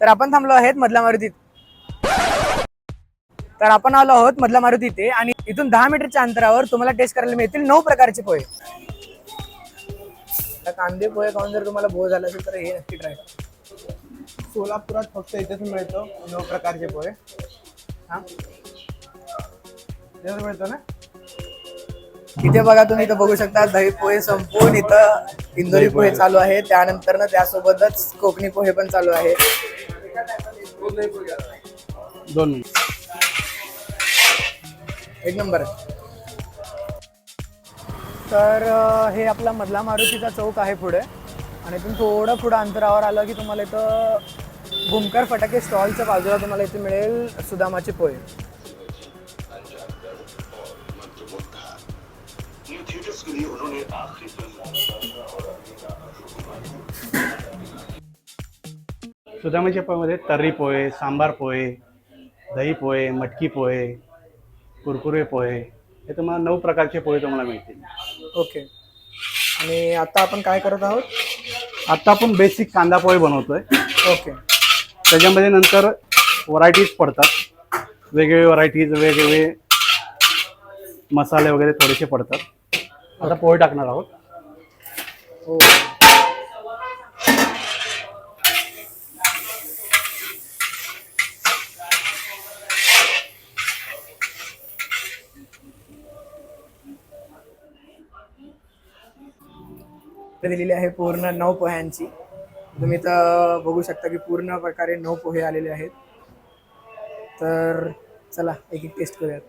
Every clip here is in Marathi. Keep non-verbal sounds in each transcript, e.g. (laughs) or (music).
तर आपण थांबलो आहेत मधल्या मारुतीत. तर आपण आलो आहोत मधल्या मारुती इथे आणि इथून दहा मीटरच्या अंतरावर तुम्हाला टेस्ट करायला मिळतील नऊ प्रकारचे पोहे. आता कांदे पोहे खाऊन जर तुम्हाला बोर झाला असेल तर हे नक्की ट्राय सोलापुरात फक्त इथेच मिळतो नऊ प्रकारचे पोहे. हा? मिळतो ना? इथे बघा तुम्ही इथं बघू शकता दही पोहे संपून इथं इंदोरी पोहे चालू आहे. त्यानंतर ना त्यासोबतच कोकणी पोहे पण चालू आहे. दोन एक नंबर. तर अं, हे आपला मधला मारुतीचा चौक आहे पुढे. आणि इथून थोडं पुढं अंतरावर आलं की तुम्हाला इथं भूमकर फटाके स्टॉलच्या बाजूला तुम्हाला इथे मिळेल सुदामाचे पोहे. सुदामाच्या पोहेमध्ये तर्री पोहे सांबार पोहे दही पोहे मटकी पोहे कुरकुरे पोहे हे तुम्हाला नऊ प्रकारचे पोहे तुम्हाला मिळतील. ओके. आणि आता आपण काय करत आहोत? आत्ता आपण बेसिक कांदा पोहे बनवतोय. ओके. त्याच्यामध्ये नंतर व्हरायटीज पडतात. वेगवेगळे व्हरायटीज वेगवेगळे मसाले वगैरे थोडेसे पडतात. आता पोहे टाकणार आहोत. हो दिलेली आहे पूर्ण नऊ पोह्यांची. तुम्ही तर बघू शकता की पूर्ण प्रकारे नऊ पोहे आलेले आहेत. तर चला एक एक टेस्ट करूयात.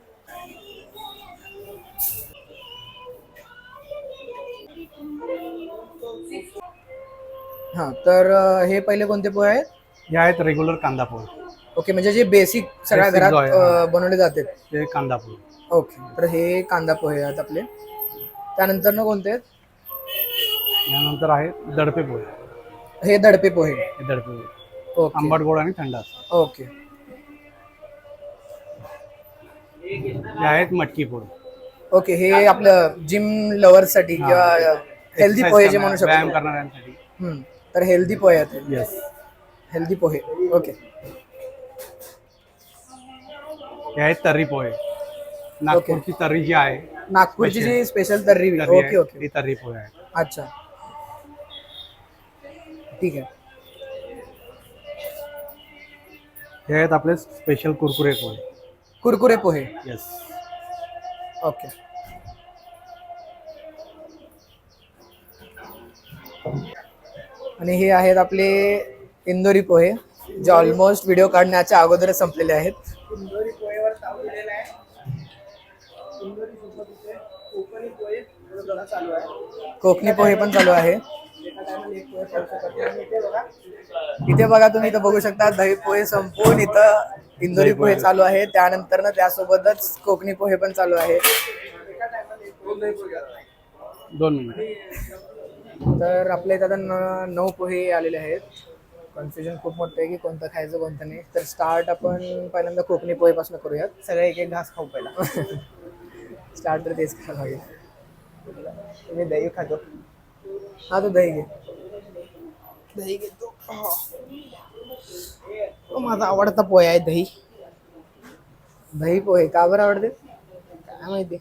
हां तर अं, हे पहिले कोणते पोहे आहेत? हे आहेत रेग्युलर कांदा पोहे. ओके म्हणजे जे बेसिक सगळ्या Basic घरात जो आहे, अं, बनवले जातात. ते कांदा पोहे. ओके तर हे कांदा पोहे आहेत आपले. त्यानंतर ना कोणते आहेत? यानंतर आहे दडपे पोहे. हे दडपे पोहे. हे दडपे पोहे. ओके. आंबट गोड आणि थंड असतात ओके. हे आहेत मटकी पोहे. ओके हे आपलं जिम लवर्ससाठी किंवा हेल्दी पोहे जे करणाऱ्या- म्हणू व्यायाम शकतो करणाऱ्यांसाठी. हम्म. तर हेल्दी पोहे आहेत. येस हेल्दी पोहे. ओके हे आहेत तर्री पोहे. नागपूरची तर्री जी आहे. नागपूरची जी स्पेशल तर्री. तर्री ओके आहे, ओके ती तर्री पोहे आहे अच्छा. ठीक आहे. हे आहेत आपले स्पेशल कुरकुरे पोहे. कुरकुरे पोहे. येस ओके आणि हे आहेत आपले इंदोरी पोहे जे ऑलमोस्ट व्हिडिओ काढण्याच्या अगोदरच संपलेले आहेत. इंदोरी पोहेवर आहे. इंदोरी कोकणी पोहे थोडं चालू आहे. कोकणी पोहे पण चालू आहे. इथे बघा. इथे बघा तुम्ही इथं बघू शकता दही पोहे संपून इथं इंदोरी पोहे चालू आहे. त्यानंतर ना त्यासोबतच कोकणी पोहे पण चालू आहे. दोन मिनिट. तर आपल्या इथं आता न- नऊ पोहे आलेले आहेत. कन्फ्युजन खूप मोठं आहे की कोणतं खायचं कोणतं नाही. तर स्टार्ट आपण पहिल्यांदा कोकणी पोहेपासून करूयात. सगळे एक एक घास खाऊ पहिला. (laughs) स्टार्ट तर तेच खायला लागेल मी दही खातो. हा तो दही घे. दही घेतो. माझा आवडता पोहे आहे दही. दही पोहे. का बरं आवडते? काय माहिती.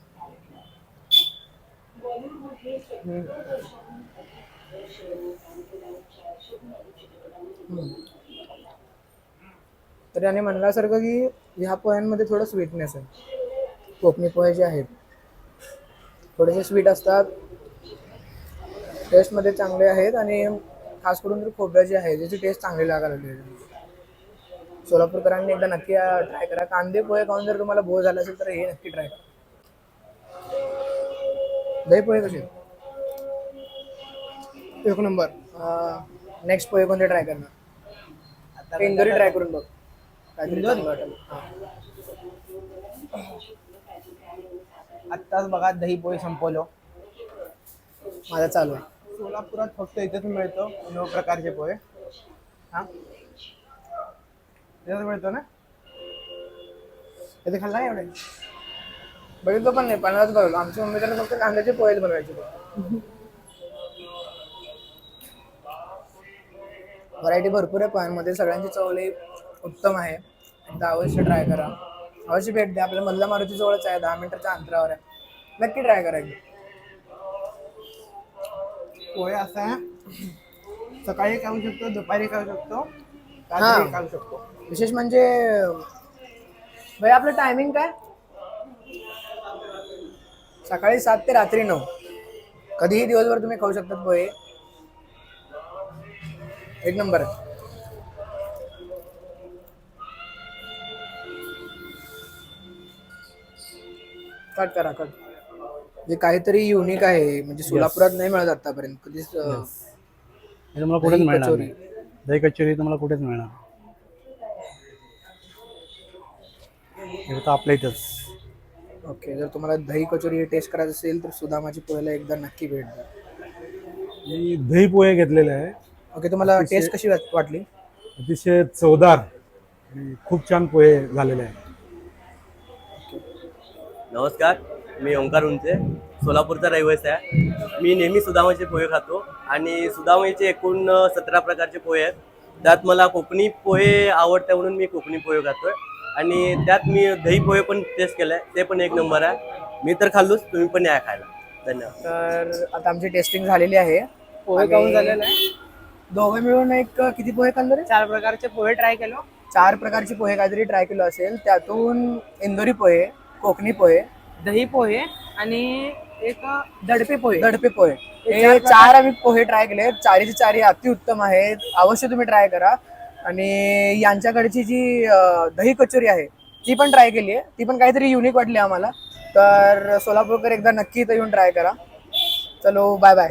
तर याने म्हणल्यासारखं की ह्या पोह्यांमध्ये थोडं स्वीटनेस आहे. कोकणी पोहे जे आहेत थोडेसे स्वीट असतात. टेस्टमध्ये चांगले आहेत आणि खास करून तर खोबऱ्या जे आहे त्याची टेस्ट चांगली लागायला लागली सोलापूरकरांनी एकदा नक्की ट्राय करा. कांदे पोहे खाऊन जर तुम्हाला बोर झाला असेल तर हे नक्की ट्राय करा. दही पोहे कसे? एक नंबर. नेक्स्ट पोहे कोणते ट्राय करणार? इंदोरी ट्राय करून बघ. हां. आत्ताच बघा दही पोहे संपवलो. माझा चालू आहे. सोलापुरात फक्त इथेच मिळतो नऊ प्रकारचे पोहे. हा? मिळतो ना? इथे खाल्ला एवढे? बघितलं पण नाही पन्नास बघलो आमची मम्मी त्याला फक्त कांद्याचे पोहेच बनवायचे व्हरायटी भरपूर आहे पोह्यांमध्ये सगळ्यांची चव लई उत्तम आहे. एकदा अवश्य ट्राय करा. अवश्य भेट द्या. आपल्या मधला मारुती जवळच आहे. दहा मिनिटाच्या अंतरावर आहे. नक्की ट्राय करा पोहे असा आहे. सकाळी खाऊ शकतो दुपारी खाऊ शकतो. रात्री खाऊ शकतो. विशेष म्हणजे भाई आपलं टायमिंग काय? सकाळी सात ते रात्री नऊ. कधीही दिवसभर तुम्ही खाऊ शकतात पोहे. एक नंबर. आहे कट करा कट. जे काहीतरी युनिक आहे म्हणजे सोलापुरात नाही मिळत आतापर्यंत. कधीच अं, हे तुम्हाला कुठेच दही मिळणार कचोरी. नाही. दही कचोरी तुम्हाला कुठेच मिळणार हे फक्त आपल्या इथंच. ओके जर तुम्हाला दही कचोरी टेस्ट करायचं असेल तर सुदामाची पोह्याला एकदा नक्की भेट द्या. मी दही पोहे घेतलेले आहे. ओके तुम्हाला टेस्ट कशी वाट- वाटली? अतिशय चवदार आणि खूप छान पोहे झालेले आहेत नमस्कार मी ओंकार उंचे सोलापूरचा रहिवासी आहे. मी नेहमी सुदामाचे पोहे खातो आणि सुदामाचे एकूण सतरा प्रकारचे पोहे आहेत. त्यात मला कोकणी पोहे आवडते म्हणून मी कोकणी पोहे खातोय. आणि त्यात मी दही पोहे पण टेस्ट केलाय. ते पण एक नंबर आहे. मी तर खाल्लोच तुम्ही पण या खायला. धन्यवाद. तर आता आमची टेस्टिंग झालेली आहे. पोहे खाऊन झालेलं आहे. दोघं मिळून एक किती पोहे खाल्ले रे? चार प्रकारचे पोहे ट्राय केलो. चार प्रकारचे पोहे काहीतरी ट्राय केलं असेल. त्यातून इंदोरी पोहे कोकणी पोहे दही पोहे आणि एक दडपे पोहे. दडपे पोहे. हे चार चार आम्ही पोहे ट्राय केले चारीचे चारी अतिउत्तम आहेत. अवश्य तुम्ही ट्राय करा. आणि यांच्याकडची जी दही कचोरी आहे ती पण ट्राय केली आहे. ती पण काहीतरी युनिक वाटली आम्हाला. तर सोलापूरकर एकदा नक्की इथं येऊन ट्राय करा. चलो बाय बाय